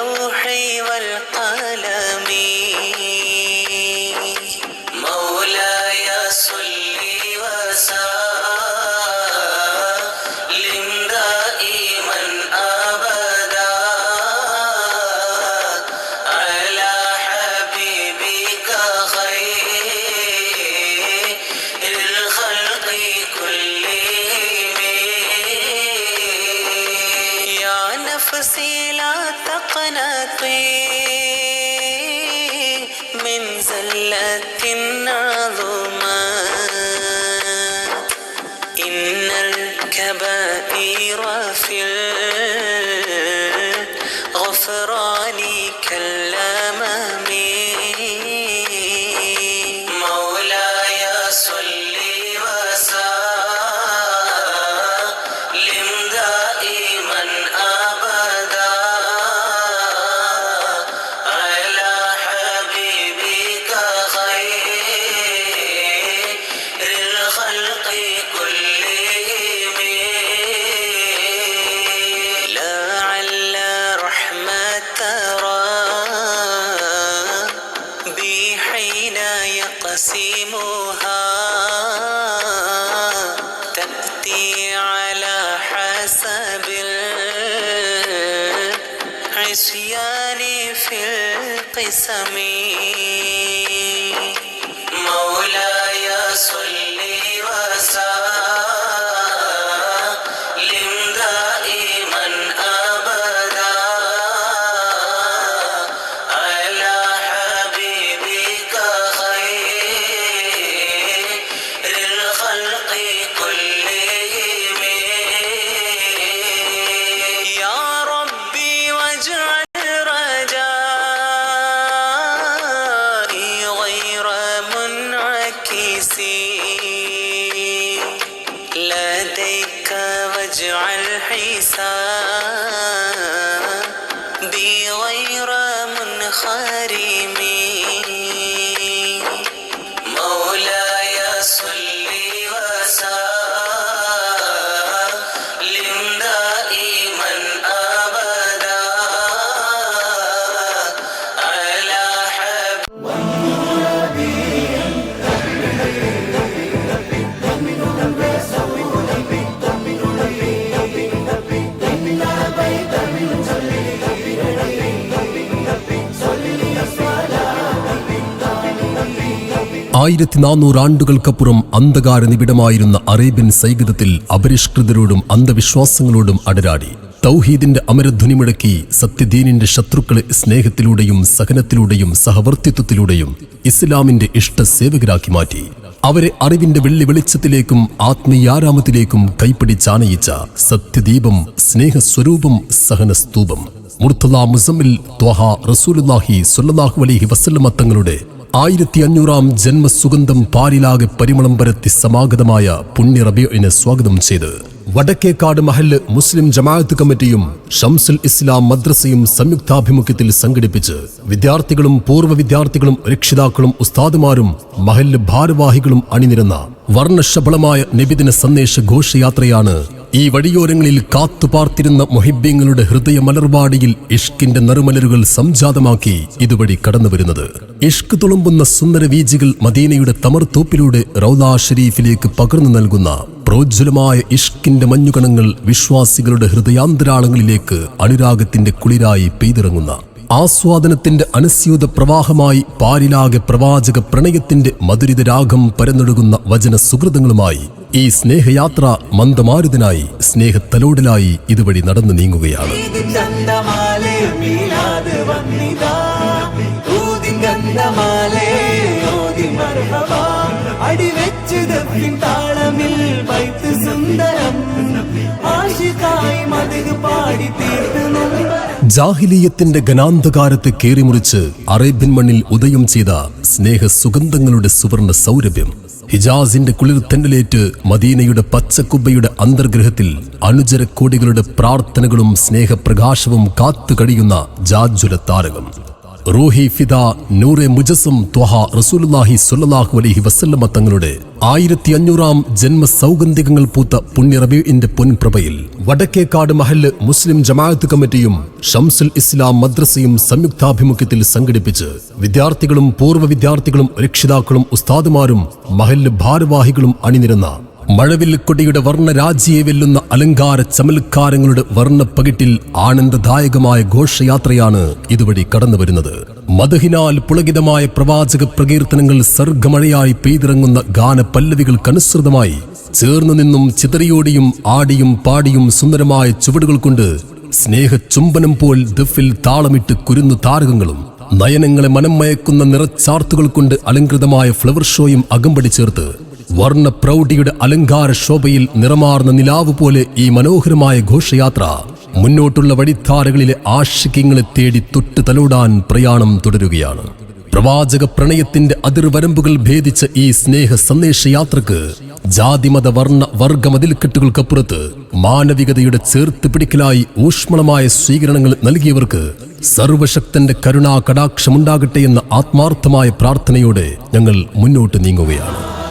اللوح والقلم. زلة عظمى إن الكبائر في الحساب بغير منخفض ആയിരത്തി നാനൂറ് ആണ്ടുകൾക്കപ്പുറം അന്ധകാര നിബിഡമായിരുന്ന അറേബ്യൻ സൈഗതത്തിൽ അപരിഷ്കൃതരോടും അന്ധവിശ്വാസങ്ങളോടും അടരാടി. തൗഹീദിന്റെ അമരധ്വനി മുടക്കി സത്യദീനിന്റെ ശത്രുക്കളെ സ്നേഹത്തിലൂടെയും സഹനത്തിലൂടെയും സഹവർത്തിത്വത്തിലൂടെയും ഇസ്ലാമിന്റെ ഇഷ്ട സേവകരാക്കി മാറ്റി. അവരെ അറിവിന്റെ വെള്ളി വെളിച്ചത്തിലേക്കും ആത്മീയാരാമത്തിലേക്കും കൈപ്പിടിച്ചാനയിച്ച സത്യദീപം സ്നേഹസ്വരൂപം സഹനസ്തൂപം. മുർത്തല മുസമ്മിൽ ത്വഹ റസൂലുല്ലാഹി സുല്ലാഹു അലഹി വസല്ലമ തങ്ങളുടെ ആയിരത്തി അഞ്ഞൂറാം ജന്മസുഗന്ധം പാലിലാകെ പരിമളം പരത്തി സമാഗതമായ പുണ്യ റബിയോയിനെ സ്വാഗതം ചെയ്ത് വടക്കേക്കാട് മഹൽ മുസ്ലിം ജമാഅത്ത് കമ്മിറ്റിയും ഷംസുൽ ഇസ്ലാം മദ്രസയും സംയുക്താഭിമുഖ്യത്തിൽ സംഘടിപ്പിച്ച് വിദ്യാർത്ഥികളും പൂർവ വിദ്യാർത്ഥികളും രക്ഷിതാക്കളും ഉസ്താദുമാരും മഹൽ ഭാരവാഹികളും അണിനിരന്ന വർണശബളമായ നിബിദിന സന്ദേശ ഘോഷയാത്രയാണ് ഈ വഴിയോരങ്ങളിൽ കാത്തുപാർത്തിരുന്ന മൊഹിബ്യങ്ങളുടെ ഹൃദയ മലർവാടിയിൽ ഇഷ്കിന്റെ നറുമലരുകൾ സംജാതമാക്കി ഇതുവഴി കടന്നുവരുന്നത്. ഇഷ്ക് തുളുമ്പുന്ന സുന്ദര വീജികൾ മദീനയുടെ തമർത്തോപ്പിലൂടെ റൗദാ ഷെരീഫിലേക്ക് പകർന്നു നൽകുന്ന പ്രോജ്വലമായ ഇഷ്കിന്റെ മഞ്ഞുകണങ്ങൾ വിശ്വാസികളുടെ ഹൃദയാന്തരാളങ്ങളിലേക്ക് അനുരാഗത്തിന്റെ കുളിരായി പെയ്തിറങ്ങുന്ന ആസ്വാദനത്തിന്റെ അനുസ്യൂത പ്രവാഹമായി പാരിലാകെ പ്രവാചക പ്രണയത്തിന്റെ മധുരിത രാഗം പരന്നൊഴുകുന്ന വചന സുഹൃതങ്ങളുമായി ഈ സ്നേഹയാത്ര മന്ദമാരുതനായി സ്നേഹത്തലോടലായി ഇതുവഴി നടന്നു നീങ്ങുകയാണ്. അടിവെച്ച് സുന്ദരം. ജാഹിലീയത്തിന്റെ ഗനാന്ധകാരത്തെ കീറിമുറിച്ച് അറേബ്യൻ മണ്ണിൽ ഉദയം ചെയ്ത സ്നേഹ സുഗന്ധങ്ങളുടെ സുവർണ സൗരഭ്യം. ഹിജാസിന്റെ കുളിർ മദീനയുടെ പച്ചക്കുബ്ബയുടെ അന്തർഗ്രഹത്തിൽ അനുചരക്കോടികളുടെ പ്രാർത്ഥനകളും സ്നേഹപ്രകാശവും കാത്തു കഴിയുന്ന ജാജ്വല താരകം. റൂഹി ഫിദ നൂറെ മുജസം ത്വഹ റസൂലുള്ളാഹി സുല്ലാഹു അലഹി വസല്ലമ തങ്ങളുടെ ആയിരത്തി അഞ്ഞൂറാം ജന്മ സൗഗന്ധികങ്ങൾ പൂത്ത പുണ്യ റബീഇന്റെ പൊൻപ്രഭയിൽ വടക്കേക്കാട് മഹല്ല് മുസ്ലിം ജമാഅത്ത് കമ്മിറ്റിയും ഷംസുൽ ഇസ്ലാം മദ്രസയും സംയുക്താഭിമുഖ്യത്തിൽ സംഘടിപ്പിച്ച് വിദ്യാർത്ഥികളും പൂർവ വിദ്യാർത്ഥികളും രക്ഷിതാക്കളും ഉസ്താദുമാരും മഹല്ല് ഭാരവാഹികളും അണിനിരന്ന മഴവിൽ കൊടിയുടെ വർണരാജിയെ വെല്ലുന്ന അലങ്കാര ചമൽക്കാരങ്ങളുടെ വർണപ്പകിട്ടിൽ ആനന്ദദായകമായ ഘോഷയാത്രയാണ് ഇതുവഴി കടന്നുവരുന്നത് മധുഹിനാൽ പുളകിതമായ പ്രവാചക പ്രകീർത്തനങ്ങൾ സർഗമഴയായി പെയ്തിറങ്ങുന്ന ഗാനപല്ലവികൾക്കനുസൃതമായി ചേർന്നു നിന്നും ചിതറിയോടിയും ആടിയും പാടിയും സുന്ദരമായ ചുവടുകൾ കൊണ്ട് സ്നേഹചുംബനം പോൽ ദഫിൽ താളമിട്ട് കുരുന്നു താരകങ്ങളും നയനങ്ങളെ മനം മയക്കുന്ന നിറച്ചാർത്തുകൾ കൊണ്ട് അലങ്കൃതമായ ഫ്ലവർ ഷോയും അകമ്പടി ചേർത്ത് വർണ പ്രൗഢിയുടെ അലങ്കാര ശോഭയിൽ നിറമാർന്ന നിലാവ് പോലെ ഈ മനോഹരമായ ഘോഷയാത്ര മുന്നോട്ടുള്ള വഴിധാരകളിലെ ആശിക്യങ്ങളെ തേടി തൊട്ട് തലോടാൻ പ്രയാണം തുടരുകയാണ്. പ്രവാചക പ്രണയത്തിന്റെ അതിർവരമ്പുകൾ ഭേദിച്ച ഈ സ്നേഹ സന്ദേശയാത്രക്ക് ജാതിമത വർണ വർഗ മതിൽക്കെട്ടുകൾക്കപ്പുറത്ത് മാനവികതയുടെ ചേർത്ത് പിടിക്കലായി ഊഷ്മളമായ സ്വീകരണങ്ങൾ നൽകിയവർക്ക് സർവശക്തന്റെ കരുണാ കടാക്ഷമുണ്ടാകട്ടെ എന്ന ആത്മാർത്ഥമായ പ്രാർത്ഥനയോടെ ഞങ്ങൾ മുന്നോട്ട് നീങ്ങുകയാണ്.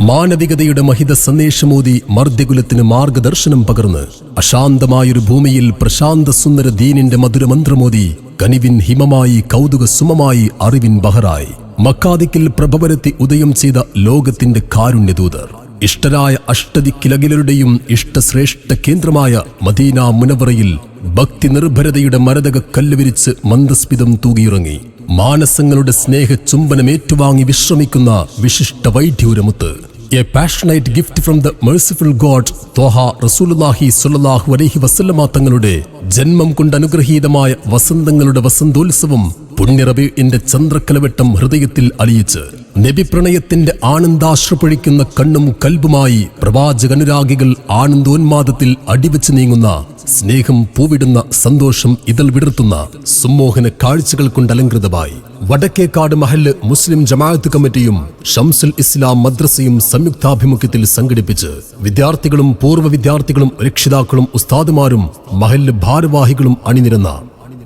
മാനവികതയുടെ മഹിത സന്ദേശമോതി മർദ്ദകുലത്തിന് മാർഗദർശനം പകർന്ന് അശാന്തമായൊരു ഭൂമിയിൽ പ്രശാന്ത സുന്ദര ദീനിന്റെ മധുരമന്ത്രമോതി കനിവിൻ ഹിമമായി കൗതുക സുമമായി അറിവിൻ ബഹറായി. മക്കാദിക്കിൽ പ്രഭവരത്തി ഉദയം ചെയ്ത ലോകത്തിന്റെ കാരുണ്യദൂതർ. ഇഷ്ടരായ അഷ്ടദിക്കിലകിലരുടെയും ഇഷ്ടശ്രേഷ്ഠ കേന്ദ്രമായ മദീന മുനവറയിൽ ഭക്തി നിർഭരതയുടെ മരതക കല്ലുവിരിച്ച് മന്ദസ്മിതം തൂകിയിറങ്ങി. മാനസങ്ങളുടെ സ്നേഹ ചുംബനമേറ്റുവാങ്ങി വിശ്രമിക്കുന്ന വിശിഷ്ട വൈഢ്യൂരമുത്ത്. A passionate gift from the merciful God Thoha റസൂലുള്ളാഹി സ്വല്ലല്ലാഹു അലൈഹി വസല്ലമ തങ്ങളുടെ ജന്മം കൊണ്ട് അനുഗ്രഹീതമായ വസന്തങ്ങളുടെ വസന്തോത്സവം പുണ്യറബിന്റെ ചന്ദ്രക്കലവെട്ടം ഹൃദയത്തിൽ അലിയിച്ച് നബി പ്രണയത്തിന്റെ ആനന്ദാശ്രപ്പൊഴിക്കുന്ന കണ്ണും കൽബുമായി പ്രവാചകനുരാഗികൾ ആനന്ദോന്മാദത്തിൽ അടിവെച്ച് നീങ്ങുന്ന സ്നേഹം പൂവിടുന്ന സന്തോഷം ഇതൾ വിടർത്തുന്ന സുമോഹന കാഴ്ചകൾ കൊണ്ട് അലങ്കൃതമായി വടക്കേക്കാട് മഹൽ മുസ്ലിം ജമാഅത്ത് കമ്മിറ്റിയും ഷംസുൽ ഇസ്ലാം മദ്രസയും സംയുക്താഭിമുഖ്യത്തിൽ സംഘടിപ്പിച്ച് വിദ്യാർത്ഥികളും പൂർവ വിദ്യാർത്ഥികളും രക്ഷിതാക്കളും ഉസ്താദുമാരും മഹൽ ഭാരവാഹികളും അണിനിരന്ന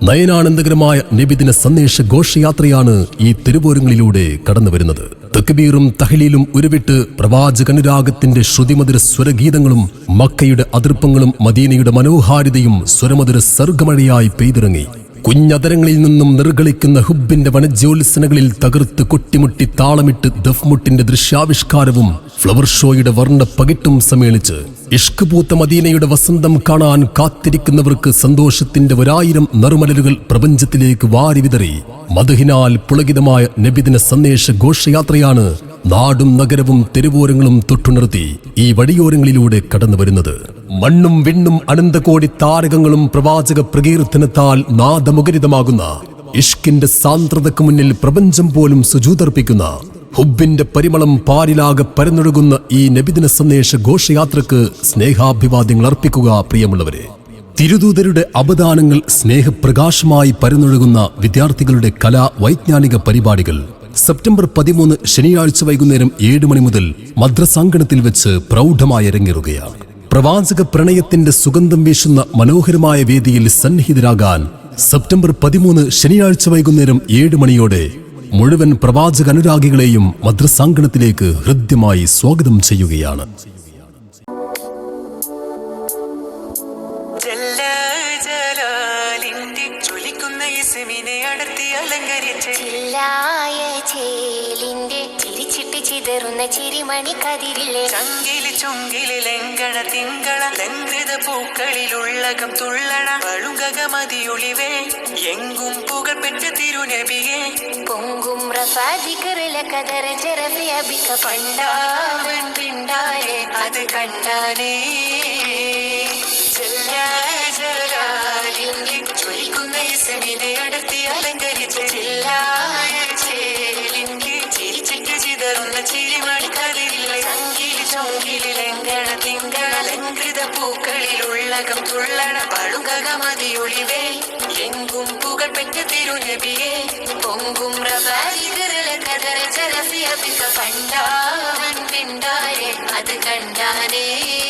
നയനാനന്ദകരമായ നബിദിന സന്ദേശ ഘോഷയാത്രയാണ് ഈ തിരുവോരങ്ങളിലൂടെ കടന്നുവരുന്നത് തക്ബീറും തഹലീലും ഉരുവിട്ട് പ്രവാചകനുരാഗത്തിന്റെ ശ്രുതിമധുര സ്വരഗീതങ്ങളും മക്കയുടെ അതിർപ്പങ്ങളും മദീനയുടെ മനോഹാരിതയും സ്വരമധുര സർഗമഴയായി പെയ്തിറങ്ങി. കുഞ്ഞതരങ്ങളിൽ നിന്നും നിർഗളിക്കുന്ന ഹുബിന്റെ വനജ്യോത്സനകളിൽ തകർത്ത് കൊട്ടിമുട്ടി താളമിട്ട് ദഫ്മുട്ടിന്റെ ദൃശ്യാവിഷ്കാരവും ഫ്ലവർ ഷോയുടെ വർണ പകിട്ടും സമ്മേളിച്ച് ഇഷ്ക് പൂത്ത മദീനയുടെ വസന്തം കാണാൻ കാത്തിരിക്കുന്നവർക്ക് സന്തോഷത്തിന്റെ ഒരായിരം നറുമലരുകൾ പ്രപഞ്ചത്തിലേക്ക് വാരി വിതറി. മധുഹിനാൽ പുളകിതമായ നബിദിന സന്ദേശ ഘോഷയാത്രയാണ് നാടും നഗരവും തെരുവോരങ്ങളും തൊട്ടുണർത്തി ഈ വഴിയോരങ്ങളിലൂടെ കടന്നു വരുന്നത് മണ്ണും വിണ്ണും അനന്തകോടി താരകങ്ങളും പ്രവാചക പ്രകീർത്തനത്താൽ നാദമുഖരിതമാകുന്ന ഇഷ്കിന്റെ സാന്ദ്രതക്ക് മുന്നിൽ പ്രപഞ്ചം പോലും സുജൂതർപ്പിക്കുന്ന ഹുബിന്റെ പരിമളം പാരിലാകെ പരന്നൊഴുകുന്ന ഈ നബിദിന സന്ദേശ ഘോഷയാത്രക്ക് സ്നേഹാഭിവാദ്യങ്ങൾ അർപ്പിക്കുക പ്രിയമുള്ളവരെ. തിരുദൂതരുടെ അപദാനങ്ങൾ സ്നേഹപ്രകാശമായി പരന്നൊഴുകുന്ന വിദ്യാർത്ഥികളുടെ കലാ വൈജ്ഞാനിക പരിപാടികൾ സെപ്റ്റംബർ പതിമൂന്ന് ശനിയാഴ്ച വൈകുന്നേരം ഏഴ് മണി മുതൽ മദ്രസാങ്കണത്തിൽ വെച്ച് പ്രൗഢമായി അരങ്ങേറുകയാണ്. പ്രവാചക പ്രണയത്തിന്റെ സുഗന്ധം വീശുന്ന മനോഹരമായ വേദിയിൽ സന്നിഹിതരാകാൻ സെപ്റ്റംബർ പതിമൂന്ന് ശനിയാഴ്ച വൈകുന്നേരം ഏഴ് മണിയോടെ മുഴുവൻ പ്രവാചക അനുരാഗികളെയും മദ്രസാങ്കണത്തിലേക്ക് ഹൃദ്യമായി സ്വാഗതം ചെയ്യുകയാണ്. ചിതറുന്ന ചിരിമണി കതിരിലെ. ചങ്കിൽ ചുങ്കിൽ ലങ്കണ തിങ്കള ലങ്കൃത പൂക്കളിലുള്ളകം തുള്ളണ. പളുങ്കകമതിയൊളിവേ എങ്കും പുകൾപ്പെട്ട തിരുനബിയെ. പൊങ്കും റഫാദിക്കറില കതര ജറഫി അബിക പണ്ടാവൻ പിണ്ടാരെ അത് കണ്ടാനേ ജ്വലിക്കുന്ന ഇസ്മിനെ അടർത്തി അലങ്കരിച്ച് ചില്ലായ ചേലിന്റെ ചിരിച്ചിട്ട് ചിതറുന്ന ചിരിമണി കതിരില്ല ചങ്കിൽ ചൊങ്കിൽ ലങ്കണ തിങ്കള ലങ്കൃത പൂക്കളിലുള്ളകം തുള്ളണ പളുകകമതിയൊളിവേ എങ്കും പുകൾപ്പെട്ട തിരുനബിയെ പൊങ്കും റഫാലികരല കതര ജറഫി അബിക പണ്ടാവൻ പിണ്ടാരെ അത് കണ്ടാനേ അരിമുല്ലപ്പൂവിൻ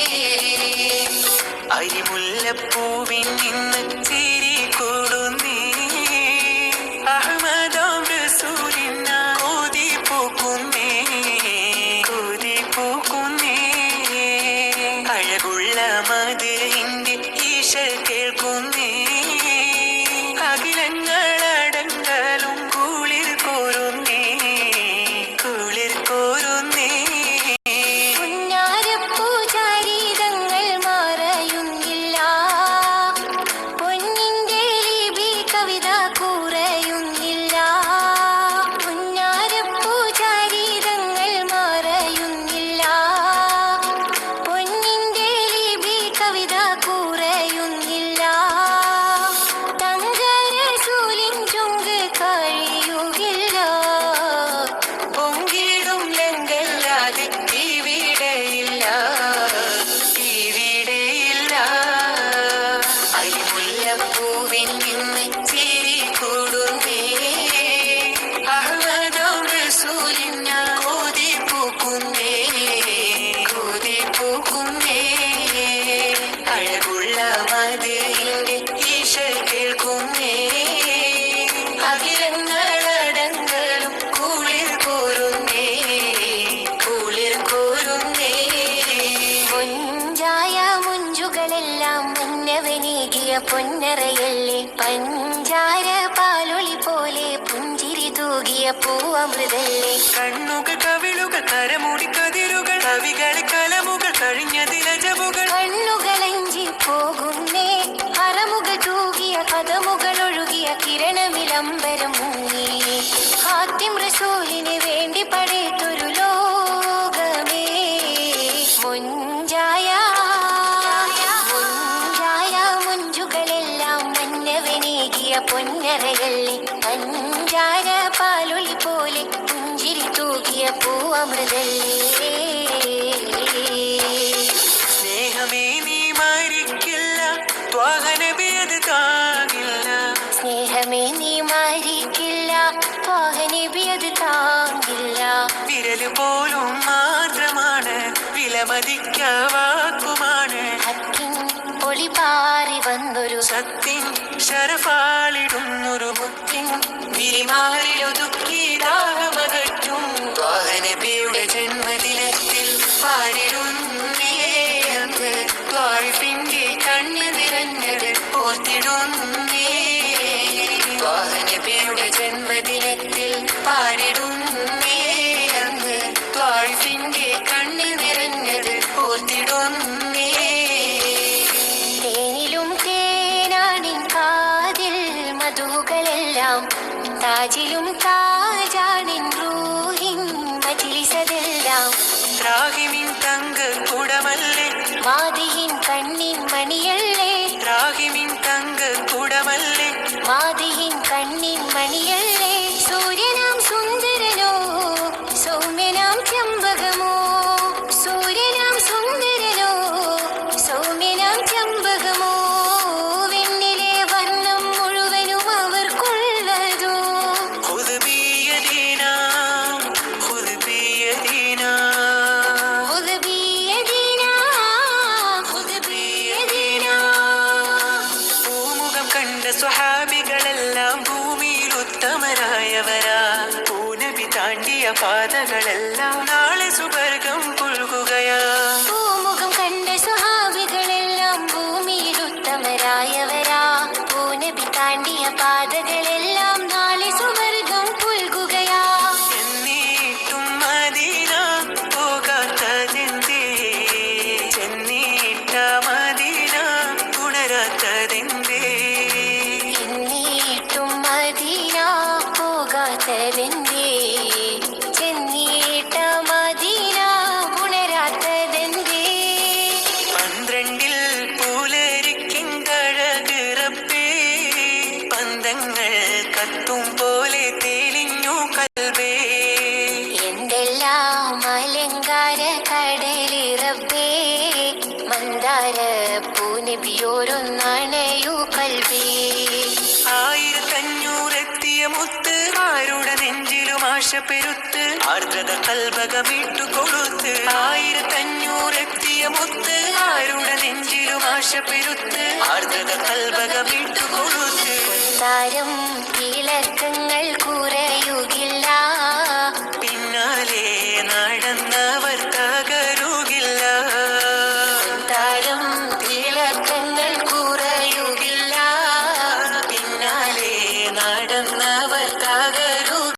പൊന്നറയല്ലേ പഞ്ചാര പാലൊളി പോലെ പുഞ്ചിരി തൂകിയ പൂവമൃതല്ലേ? കണ്ണുകൾ കവിളുകൾ കരമൂടി കതിരുകൾ കവികൾ കലമുകൾ കഴിഞ്ഞതിലജവുകൾ കണ്ണുകളഞ്ചി പോകുന്നേ പൂവമൃതല്ലേ സ്നേഹമേ നീ മരിക്കില്ല. ത്വാഹനബിയത് താങ്ങില്ല. സ്നേഹമേ നീ മാറിക്കില്ല വാഹനബിയത് താങ്ങില്ല. വിരൽ പോലും മാത്രമാണ്. വിലമതിക്കാവാക്കുമാണ്. ഹക്കിൻ ഒളി പാറി വന്നൊരു സത്തിൻ ശരഫാളിടുന്നൊരു മുത്തിൻ ராகிமின் தங்க குடமல்லே மாதியின் கண்ணின் மணியல்லே. ராகிமின் தங்க குடமல்லே மாதியின் கண்ணின் மணியல்லே. சூரியனா പാതകളെല്ലാം നാളെ സുവർഗം പുൽകുകയാ പൂമുഖം കണ്ട സ്വഹാബികളെല്ലാം ഭൂമിയിൽ ഉത്തമരായവരാ പൂനബി താണ്ടിയ പാതകളെല്ലാം നാളെ സുവർഗം പുൽകുകയാ എന്നിട്ടും മദീന പോകാത്തതെന്തേ? ചെന്നിട്ട മദീന ഉണരാത്തതെന്തേ? എന്നിട്ടും മദീന പോകാത്തതെന്തേ? ആശ പെരുത്ത് ആർദ്രത കൽവകമിട്ടു കൊടുത്ത് ആയിരത്തഞ്ഞൂറെത്തിയ മുത്ത് ആരുട നെഞ്ചിലും ആശ പെരുത്ത് കൽവകമിട്ടു കൊടുത്ത് താരം തിളക്കങ്ങൾ കുറയുക